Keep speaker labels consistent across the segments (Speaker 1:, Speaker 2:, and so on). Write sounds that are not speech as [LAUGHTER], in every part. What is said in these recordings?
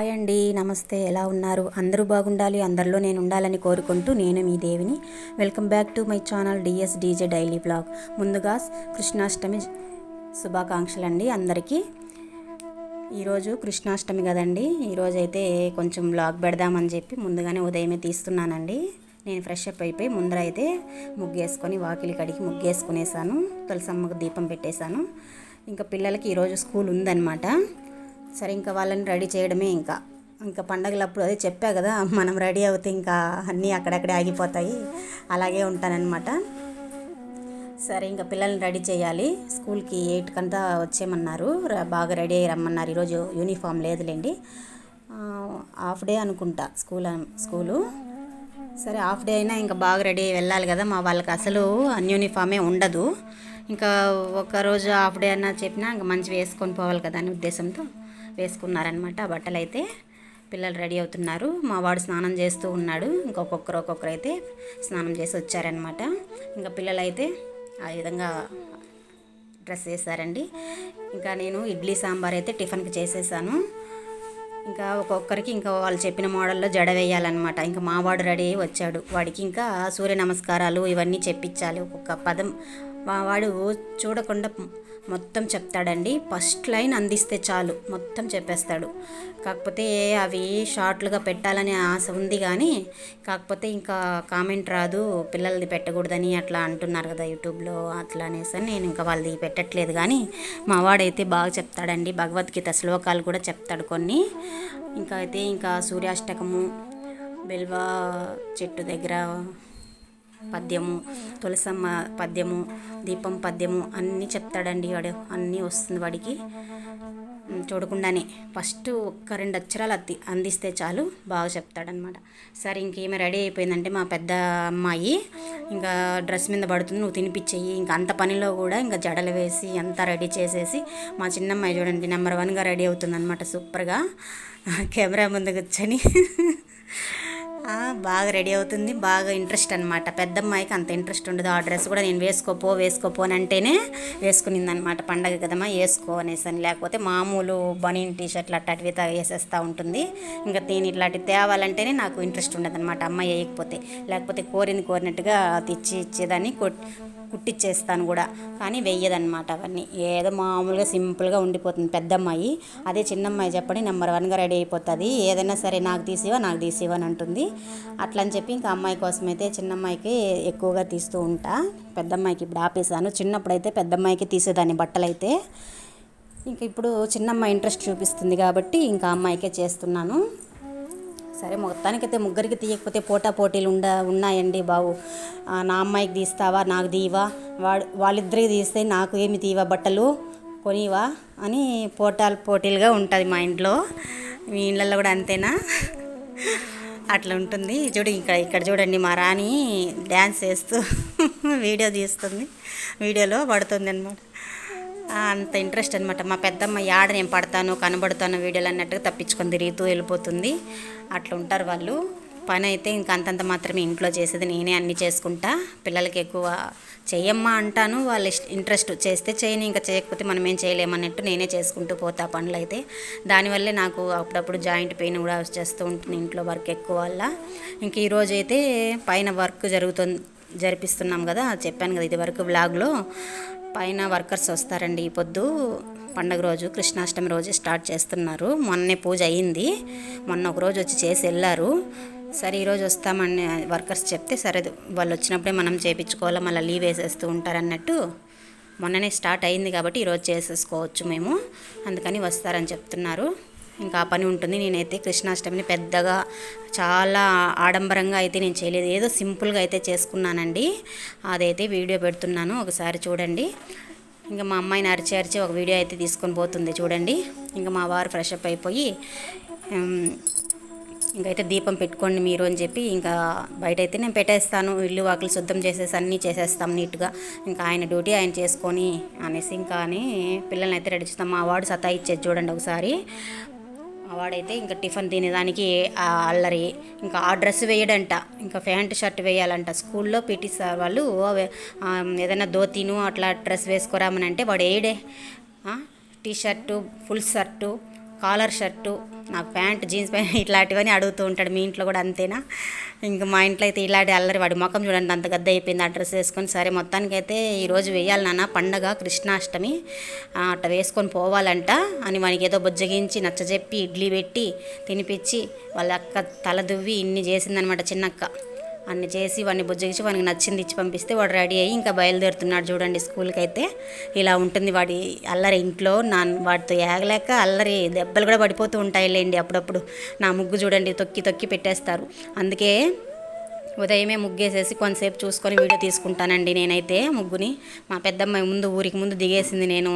Speaker 1: Hi అండి నమస్తే. ఎలా ఉన్నారు? అందరూ బాగుండాలి అందరిలో నేను ఉండాలని కోరుకుంటూ నేను మీ దేవిని. Welcome back to my channel DS DJ daily blog. ముందుగా కృష్ణాష్టమి శుభాకాంక్షలు అండి అందరికీ. ఈరోజు కృష్ణాష్టమి కదండి. ఈరోజు అయితే కొంచెం బ్లాగ్ పెడదామని చెప్పి ముందుగానే ఉదయమే తీస్తున్నానండి. నేను ఫ్రెష్ అప్ అయిపోయి ముందర అయితే ముగ్గేసుకొని వాకిలి కడిగి ముగ్గేసుకునేసాను. తులసమ్మకు దీపం పెట్టేశాను. ఇంకా పిల్లలకి ఈరోజు స్కూల్ ఉందన్నమాట. సరే ఇంకా వాళ్ళని రెడీ చేయడమే ఇంకా. ఇంకా పండగలప్పుడు అదే చెప్పా కదా మనం రెడీ అవుతే ఇంకా అన్నీ అక్కడక్కడే ఆగిపోతాయి. అలాగే ఉంటానన్నమాట. సరే ఇంకా పిల్లల్ని రెడీ చేయాలి. స్కూల్కి ఎయిట్ కంతా వచ్చేయమన్నారు బాగా రెడీ అయ్యి రమ్మన్నారు. ఈరోజు యూనిఫామ్ లేదులేండి. హాఫ్ డే అనుకుంటా స్కూల్ స్కూలు. సరే హాఫ్ డే అయినా ఇంకా బాగా రెడీ అయ్యి వెళ్ళాలి కదా మా వాళ్ళకి అసలు అన్ యూనిఫామే ఉండదు. ఇంకా ఒక్కరోజు హాఫ్ డే అన్నా చెప్పినా ఇంకా మంచి వేసుకొని పోవాలి కదా అనే ఉద్దేశంతో. వేసుకున్నారనమాట. ఆ బట్టలు అయితే పిల్లలు రెడీ అవుతున్నారు. మా వాడు స్నానం చేస్తూ ఉన్నాడు. ఇంకొకొక్కరు ఒక్కొక్కరు అయితే స్నానం చేసి వచ్చారనమాట. ఇంకా పిల్లలు అయితే ఆ విధంగా డ్రెస్ వేసారండి ఇంకా నేను ఇడ్లీ సాంబార్ అయితే టిఫిన్కి చేసేసాను. ఇంకా ఒక్కొక్కరికి ఇంకా వాళ్ళు చెప్పిన మోడల్లో జడ వేయాలన్నమాట ఇంకా మావాడు రెడీ అయ్యి వచ్చాడు. వాడికి ఇంకా సూర్య నమస్కారాలు ఇవన్నీ చెప్పించాలి. ఒక్కొక్క పదం మావాడు చూడకుండా మొత్తం చెప్తాడండి. ఫస్ట్ లైన్ అందిస్తే చాలు. మొత్తం చెప్పేస్తాడు. కాకపోతే అవి షార్ట్లుగా పెట్టాలనే ఆశ ఉంది కానీ కాకపోతే ఇంకా కామెంట్ రాదు. పిల్లలది పెట్టకూడదని అట్లా అంటున్నారు కదా యూట్యూబ్లో. అట్లా అనేసి నేను ఇంకా వాళ్ళది పెట్టట్లేదు కానీ మా వాడైతే బాగా చెప్తాడండి. భగవద్గీత శ్లోకాలు కూడా చెప్తాడు కొన్ని. ఇంకా అయితే ఇంకా సూర్యాష్టకము బిల్వా చెట్టు దగ్గర పద్యము తులసమ్మ పద్యము దీపం పద్యము అన్నీ చెప్తాడండి వాడు. అన్నీ వస్తుంది వాడికి. చూడకుండానే ఫస్ట్ ఒక్క రెండు అక్షరాలు అత్తి అందిస్తే చాలు బాగా చెప్తాడనమాట సరే ఇంకేమి రెడీ అయిపోయిందంటే మా పెద్ద అమ్మాయి ఇంకా డ్రెస్ మీద పడుతుంది నువ్వు తినిపించేయి ఇంకా అంత పనిలో కూడా ఇంకా జడలు వేసి అంతా రెడీ చేసేసి మా చిన్నమ్మాయి చూడండి నెంబర్ వన్గా రెడీ అవుతుందన్నమాట సూపర్గా. కెమెరా ముందు కూర్చొని బాగా రెడీ అవుతుంది. బాగా ఇంట్రెస్ట్ అనమాట పెద్దమ్మాయికి అంత ఇంట్రెస్ట్ ఉండదు. ఆ డ్రెస్ కూడా నేను వేసుకోపో వేసుకోపో అని అంటేనే వేసుకునింది అనమాట పండగ కదమ్మా వేసుకో అనేసి అని. లేకపోతే మామూలు బనీన్ టీ షర్ట్లు అట్లాంటివి వేసేస్తూ ఉంటుంది. ఇంకా నేను ఇట్లాంటివి తేవాలంటేనే నాకు ఇంట్రెస్ట్ ఉండదు అనమాట అమ్మాయి వేయకపోతే. లేకపోతే కోరింది కోరినట్టుగా తెచ్చి ఇచ్చేదాన్ని. కొట్ కుట్టిచ్చేస్తాను కూడా. కానీ వెయ్యదనమాట అవన్నీ. ఏదో మామూలుగా సింపుల్గా ఉండిపోతుంది పెద్దమ్మాయి. అదే చిన్నమ్మాయి చెప్పండి నెంబర్ వన్గా రెడీ అయిపోతుంది. ఏదైనా సరే నాకు తీసివా నాకు తీసివా అని అంటుంది. అట్లా అని చెప్పి ఇంకా అమ్మాయి కోసం అయితే చిన్నమ్మాయికి ఎక్కువగా తీస్తూ ఉంటా. పెద్దమ్మాయికి ఇప్పుడు ఆపేసాను చిన్నప్పుడు అయితే పెద్దమ్మాయికి తీసేదాన్ని బట్టలు అయితే ఇంక ఇప్పుడు చిన్నమ్మాయి ఇంట్రెస్ట్ చూపిస్తుంది కాబట్టి ఇంకా అమ్మాయికే చేస్తున్నాను. సరే మొత్తానికైతే ముగ్గురికి తీయకపోతే పోటా పోటీలు ఉండ ఉన్నాయండి బాబు. నా అమ్మాయికి తీస్తావా నాకు తీవా వాడు వాళ్ళిద్దరికి తీస్తే నాకు ఏమి తీవా బట్టలు? కొనివా? అని పోటాలు పోటీలుగా ఉంటుంది మా ఇంట్లో. మీ ఇళ్ళల్లో కూడా అంతేనా? అట్లా ఉంటుంది. చూడు ఇక్కడ ఇక్కడ చూడండి మా రాణి డ్యాన్స్ చేస్తూ [LAUGHS] వీడియో తీస్తుంది. వీడియోలో పడుతుంది అనమాట అంత ఇంట్రెస్ట్ అనమాట మా పెద్దమ్మ యాడ నేను పడతాను కనబడతాను వీడియోలు అన్నట్టుగా తప్పించుకొని తిరుగుతూ వెళ్ళిపోతుంది. అట్లా ఉంటారు వాళ్ళు. పని అయితే ఇంక అంతంత మాత్రమే ఇంట్లో చేసేది నేనే అన్ని చేసుకుంటా. పిల్లలకి ఎక్కువ చెయ్యమ్మా అంటాను. వాళ్ళ ఇష్ట ఇంట్రెస్ట్ చేస్తే చేయని ఇంకా చేయకపోతే మనం ఏం చేయలేమన్నట్టు నేనే చేసుకుంటూ పోతా పనులు అయితే. దానివల్లే నాకు అప్పుడప్పుడు జాయింట్ పెయిన్ కూడా వచ్చేస్తూ ఉంటుంది ఇంట్లో వర్క్ ఎక్కువ వల్ల. ఇంక ఈరోజు అయితే పైన వర్క్ జరుగుతుంది జరిపిస్తున్నాం కదా చెప్పాను కదా ఇది వరకు బ్లాగ్లో పైన వర్కర్స్ వస్తారండి ఈ పొద్దు. పండగ రోజు కృష్ణాష్టమి రోజు స్టార్ట్ చేస్తున్నారు. మొన్నే పూజ అయ్యింది మొన్న ఒక రోజు వచ్చి చేసి వెళ్ళారు. సరే ఈరోజు వస్తామని వర్కర్స్ చెప్తే సరే వాళ్ళు వచ్చినప్పుడే మనం చేపించుకోవాలా మళ్ళీ లీవ్ వేసేస్తూ ఉంటారన్నట్టు మొన్ననే స్టార్ట్ అయింది కాబట్టి ఈరోజు చేసేసుకోవచ్చు మేము. అందుకని వస్తారని చెప్తున్నారు. ఇంకా ఆ పని ఉంటుంది. నేనైతే కృష్ణాష్టమిని పెద్దగా చాలా ఆడంబరంగా అయితే నేను చేయలేదు. ఏదో సింపుల్గా అయితే చేసుకున్నానండి. అదైతే వీడియో పెడుతున్నాను. ఒకసారి చూడండి. ఇంకా మా అమ్మాయిని అరిచి అరిచి ఒక వీడియో అయితే తీసుకొని పోతుంది. చూడండి. ఇంకా మా వారు ఫ్రెష్ అప్ అయిపోయి ఇంకైతే దీపం పెట్టుకోండి మీరు అని చెప్పి ఇంకా బయట అయితే నేను పెట్టేస్తాను. ఇల్లు వాకిలు శుద్ధం చేసేసి అన్నీ చేసేస్తాం నీట్గా. ఇంకా ఆయన డ్యూటీ ఆయన చేసుకొని అనేసి ఇంకా అని పిల్లల్ని అయితే రెడీ చేస్తాం. మా వాడు సతా ఇచ్చేది చూడండి ఒకసారి. వాడైతే ఇంకా టిఫిన్ తినేదానికి అల్లరి ఇంకా ఆ డ్రెస్ వేయడంట. ఇంకా ప్యాంట్ షర్ట్ వేయాలంట. స్కూల్లో పీటీ సార్ వాళ్ళు ఏదైనా ధోతిను అట్లా డ్రెస్ వేసుకోరామని అంటే వాడు వేయడే T shirt full shirt collar shirt నాకు ప్యాంట్ జీన్స్ ప్యాంట్ [LAUGHS] ఇట్లాంటివన్నీ అడుగుతూ ఉంటాడు. మీ ఇంట్లో కూడా అంతేనా? ఇంకా మా ఇంట్లో అయితే ఇలాంటి అల్లరి వాడి ముఖం చూడండి అంత గద్ద అయిపోయింది ఆ డ్రెస్ వేసుకొని. సరే మొత్తానికి అయితే ఈరోజు వేయాలి నాన్న పండగ కృష్ణాష్టమి. అట్ట వేసుకొని పోవాలంట అని వానికి ఏదో బుజ్జగించి నచ్చజెప్పి ఇడ్లీ పెట్టి తినిపించి వాళ్ళ అక్క తల దువ్వి ఇన్ని చేసిందనమాట చిన్నక్క. అన్ని చేసి వాడిని బుజ్జగించి వానికి నచ్చింది ఇచ్చి పంపిస్తే వాడు రెడీ అయ్యి ఇంకా బయలుదేరుతున్నాడు చూడండి స్కూల్కి అయితే ఇలా ఉంటుంది వాడి అల్లరి ఇంట్లో. నా వాడితో ఏగలేక అల్లరి దెబ్బలు కూడా పడిపోతూ ఉంటాయిలేండి అప్పుడప్పుడు. నా ముగ్గు చూడండి తొక్కి తొక్కి పెట్టేస్తారు. అందుకే ఉదయమే ముగ్గేసేసి కొంతసేపు చూసుకొని వీడియో తీసుకుంటానండి నేనైతే ముగ్గుని. మా పెద్దమ్మాయి ముందు ఊరికి ముందు దిగేసింది నేను.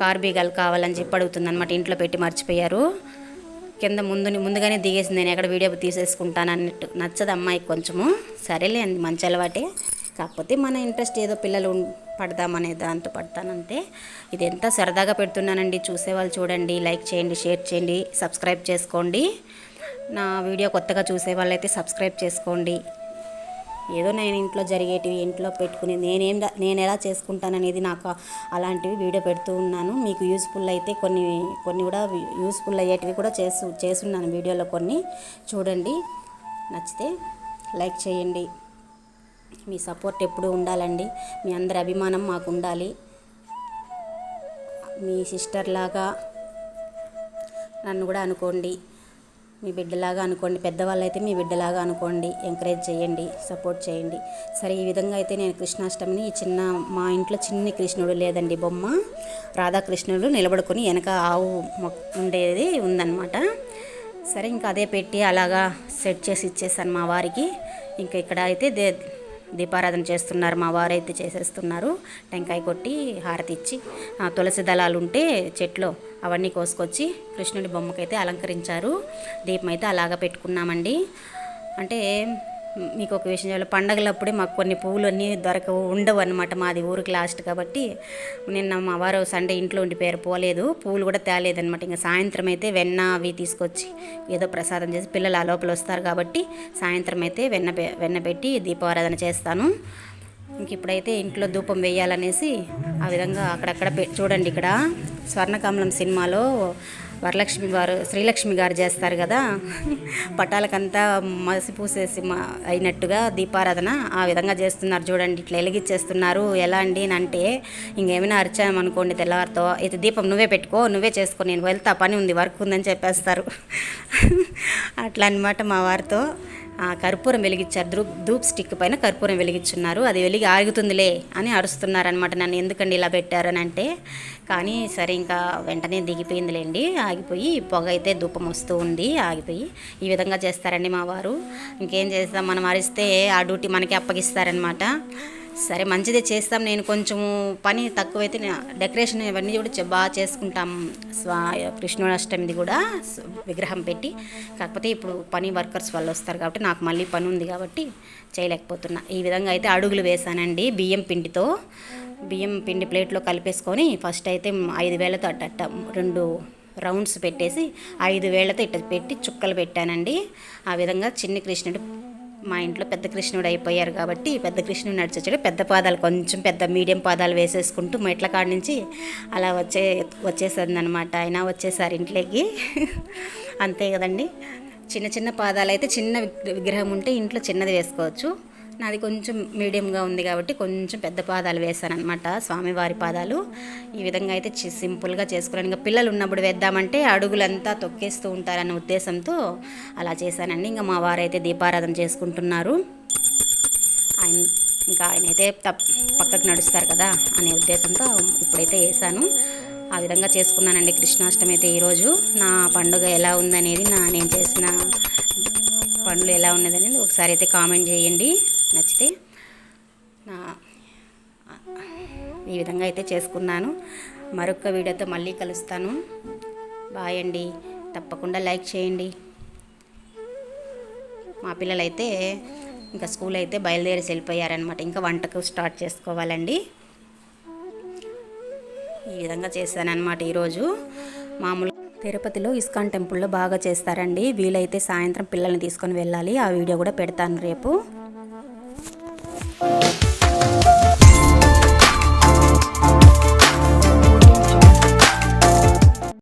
Speaker 1: కార్బీగల్ కావాలని చెప్పి అడుగుతుంది అనమాట ఇంట్లో పెట్టి మర్చిపోయారు. కింద ముందు ముందుగానే దిగేసింది. నేను ఎక్కడ వీడియో తీసేసుకుంటాను అన్నట్టు. నచ్చదు అమ్మాయి కొంచెము. సరేలే అండి మంచి అలవాటే. కాకపోతే మన ఇంట్రెస్ట్ ఏదో పిల్లలు పడదామనే దాంతో పడతానంతే. ఇది ఎంత సరదాగా పెడుతున్నానండి. చూసేవాళ్ళు చూడండి. లైక్ చేయండి షేర్ చేయండి సబ్స్క్రైబ్ చేసుకోండి. నా వీడియో కొత్తగా చూసే వాళ్ళైతే సబ్స్క్రైబ్ చేసుకోండి. ఏదో నేను ఇంట్లో జరిగేటివి ఇంట్లో పెట్టుకుని నేనేం నేను ఎలా చేసుకుంటాననేది నాకు అలాంటివి వీడియో పెడుతూ ఉన్నాను. మీకు యూస్ఫుల్ అయితే కొన్ని కొన్ని కూడా యూస్ఫుల్ అయ్యేటివి కూడా చేసు చేస్తున్నాను వీడియోలో కొన్ని. చూడండి. నచ్చితే లైక్ చేయండి. మీ సపోర్ట్ ఎప్పుడూ ఉండాలండి. మీ అందరి అభిమానం మాకు ఉండాలి. మీ సిస్టర్ లాగా నన్ను కూడా అనుకోండి. మీ బిడ్డలాగా అనుకోండి పెద్దవాళ్ళు అయితే మీ బిడ్డలాగా అనుకోండి ఎంకరేజ్ చేయండి సపోర్ట్ చేయండి. సరే ఈ విధంగా అయితే నేను కృష్ణాష్టమిని ఈ చిన్న మా ఇంట్లో చిన్ని కృష్ణుడు లేదండి బొమ్మ రాధాకృష్ణుడు నిలబడుకొని వెనక ఆవు మొక్ ఉండేది ఉందన్నమాట. సరే ఇంకా అదే పెట్టి అలాగా సెట్ చేసి ఇచ్చేసాను మా వారికి. ఇంకా ఇక్కడ అయితే దే దీపారాధన చేస్తున్నారు మా వారైతే చేసేస్తున్నారు. టెంకాయ కొట్టి హారతి ఇచ్చి తులసి దళాలు ఉంటే చెట్లో అవన్నీ కోసుకొచ్చి కృష్ణుడి బొమ్మకైతే అలంకరించారు. దీపం అయితే అలాగ పెట్టుకున్నామండి. అంటే మీకు ఒక విషయం చెప్పాలి పండగలప్పుడే మాకు కొన్ని పువ్వులు అన్నీ దొరకవు ఉండవు అనమాట మాది ఊరికి లాస్ట్ కాబట్టి నిన్న మా వారు సండే ఇంట్లో ఉండిపోయారు పోలేదు. పువ్వులు కూడా తేలేదనమాట ఇంకా సాయంత్రం అయితే వెన్న అవి తీసుకొచ్చి ఏదో ప్రసాదం చేసి పిల్లలు ఆ లోపల వస్తారు కాబట్టి సాయంత్రం అయితే వెన్న వెన్న పెట్టి దీపారాధన చేస్తాను. ఇంక ఇప్పుడైతే ఇంట్లో ధూపం వేయాలనేసి ఆ విధంగా అక్కడక్కడ చూడండి ఇక్కడ స్వర్ణకమలం సినిమాలో వరలక్ష్మి వారు శ్రీలక్ష్మి గారు చేస్తారు కదా. పటాలకంతా మసి పూసేసి మా అయినట్టుగా దీపారాధన ఆ విధంగా చేస్తున్నారు. చూడండి ఇట్లా వెలిగించేస్తున్నారు ఎలా అండి అని అంటే ఇంకేమైనా అరిచామనుకోండి తెల్లవారితో అయితే దీపం నువ్వే పెట్టుకో నువ్వే చేసుకో నేను వెళ్తా పని ఉంది వర్క్ ఉందని చెప్పేస్తారు. అట్లా అన్నమాట మా వారితో. కర్పూరం వెలిగించారు. ధూప్ ధూప్ స్టిక్ పైన కర్పూరం వెలిగించున్నారు. అది వెలిగి ఆగుతుందిలే అని అరుస్తున్నారనమాట నన్ను. ఎందుకండి ఇలా పెట్టారని అంటే కానీ సరే ఇంకా వెంటనే దిగిపోయిందిలేండి. ఆగిపోయి పొగ అయితే ధూపం వస్తూ ఉంది ఆగిపోయి. ఈ విధంగా చేస్తారండి మా వారు. ఇంకేం చేస్తాం? మనం అరిస్తే ఆ డ్యూటీ మనకి అప్పగిస్తారనమాట సరే మంచిదే చేస్తాం. నేను కొంచెం పని తక్కువైతే నే- డెకరేషన్ ఇవన్నీ కూడా బాగా చేసుకుంటాం. స్వా కృష్ణాష్టమిది కూడా విగ్రహం పెట్టి. కాకపోతే ఇప్పుడు పని వర్కర్స్ వాళ్ళు వస్తారు కాబట్టి నాకు మళ్ళీ పని ఉంది కాబట్టి చేయలేకపోతున్నా. ఈ విధంగా అయితే అడుగులు వేసానండి బియ్యం పిండితో. బియ్యం పిండి ప్లేట్లో కలిపేసుకొని ఫస్ట్ అయితే ఐదు వేలతో అట్ట రెండు రౌండ్స్ పెట్టేసి ఐదు వేళ్ళతో ఇట్ట పెట్టి చుక్కలు పెట్టానండి. ఆ విధంగా చిన్ని కృష్ణుడు మా ఇంట్లో పెద్ద కృష్ణుడు అయిపోయారు కాబట్టి పెద్ద కృష్ణుడు నడిచొచ్చాడు. పెద్ద పాదాలు కొంచెం పెద్ద మీడియం పాదాలు వేసేసుకుంటూ మెట్ల కాడ నుంచి అలా వచ్చే వచ్చేసింది అనమాట ఆయన వచ్చేసారు ఇంట్లోకి. అంతే కదండి. చిన్న చిన్న పాదాలు అయితే చిన్న విగ్రహం ఉంటే ఇంట్లో చిన్నది వేసుకోవచ్చు. నాది కొంచెం మీడియంగా ఉంది కాబట్టి కొంచెం పెద్ద పాదాలు వేసాను అనమాట స్వామివారి పాదాలు. ఈ విధంగా అయితే సింపుల్గా చేసుకున్నాను ఇంకా పిల్లలు ఉన్నప్పుడు వేద్దామంటే అడుగులంతా తొక్కేస్తూ ఉంటారన్న ఉద్దేశంతో అలా చేశానండి. ఇంకా మా వారైతే దీపారాధన చేసుకుంటున్నారు. ఆయన ఇంకా ఆయన అయితే తప్ పక్కకు నడుస్తారు కదా అనే ఉద్దేశంతో ఇప్పుడైతే వేసాను ఆ విధంగా చేసుకున్నానండి కృష్ణాష్టమి అయితే ఈరోజు. నా పండుగ ఎలా ఉందనేది నా నేను చేసిన పనులు ఎలా ఉన్నది అనేది ఒకసారి అయితే కామెంట్ చేయండి. నచ్చితే నా ఈ విధంగా అయితే చేసుకున్నాను. మరొక వీడియోతో మళ్ళీ కలుస్తాను. బాయ్ అండి. తప్పకుండా లైక్ చేయండి. మా పిల్లలైతే ఇంకా స్కూల్ అయితే బయలుదేరి వెళ్ళిపోయారనమాట ఇంకా వంటకు స్టార్ట్ చేసుకోవాలండి. ఈ విధంగా చేశానన్నమాట ఈరోజు. మామూలు తిరుపతిలో ఇస్కాన్ టెంపుల్లో బాగా చేస్తారండి. వీలైతే సాయంత్రం పిల్లల్ని తీసుకొని వెళ్ళాలి. ఆ వీడియో కూడా పెడతాను రేపు.